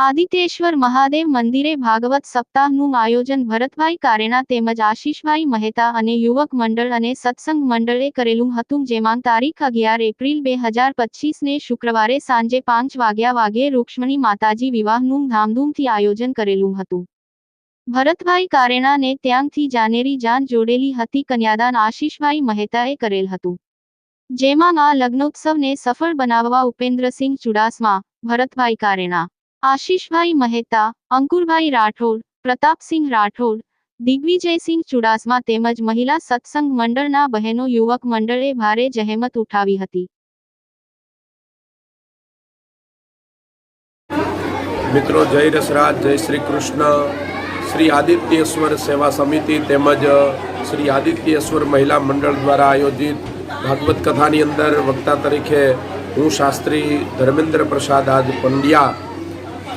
આદિત્યેશ્વર મહાદેવ મંદિરે ભાગવત સપ્તાહનું આયોજન ભરતભાઈ કારેણા તેમજ આશીષભાઈ મહેતા અને યુવક મંડળ અને સત્સંગ મંડળે કરેલું હતું, જેમાં તારીખ અગિયાર એપ્રિલ બે હજાર પચીસને શુક્રવારે સાંજે પાંચ વાગ્યા વાગે રૂક્ષ્મણી માતાજી વિવાહનું ધામધૂમથી આયોજન કરેલું હતું. ભરતભાઈ કારેણાને ત્યાંથી જાનેરી જાન જોડેલી હતી, કન્યાદાન આશીષભાઈ મહેતાએ કરેલ હતું. જેમાં આ લગ્નોત્સવને સફળ બનાવવા ઉપેન્દ્રસિંહ ચુડાસમા, ભરતભાઈ કારેણા આશીષભાઈ મહેતા, અંકુરભાઈ રાઠોડ, પ્રતાપસિંહ રાઠોડ, દિગ્વિજયસિંહ ચુડાસમા તેમજ મહિલા સત્સંગ મંડળના બહેનો યુવક મંડળે ભારે જહેમત ઉઠાવી હતી. મિત્રો, જય રસરાજ, જય શ્રી કૃષ્ણ. શ્રી આદિત્યેશ્વર સેવા સમિતિ તેમજ શ્રી આદિત્યેશ્વર મહિલા મંડળ દ્વારા આયોજિત ભાગવત કથાની અંદર વક્તા તરીકે હું શાસ્ત્રી ધર્મેન્દ્ર પ્રસાદ આજ પંડ્યા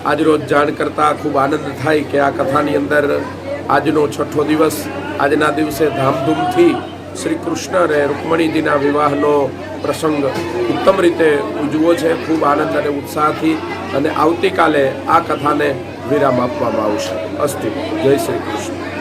આજરોજ જાણ કરતાં ખૂબ આનંદ થાય કે આ કથાની અંદર આજનો છઠ્ઠો દિવસ આજના દિવસે ધામધૂમથી શ્રી કૃષ્ણ અને રૂકમણીજીના વિવાહનો પ્રસંગ ઉત્તમ રીતે ઉજવો છે. ખૂબ આનંદ અને ઉત્સાહથી અને આવતીકાલે આ કથાને વિરામ આપવામાં આવશે. અસ્તુ. જય શ્રી કૃષ્ણ.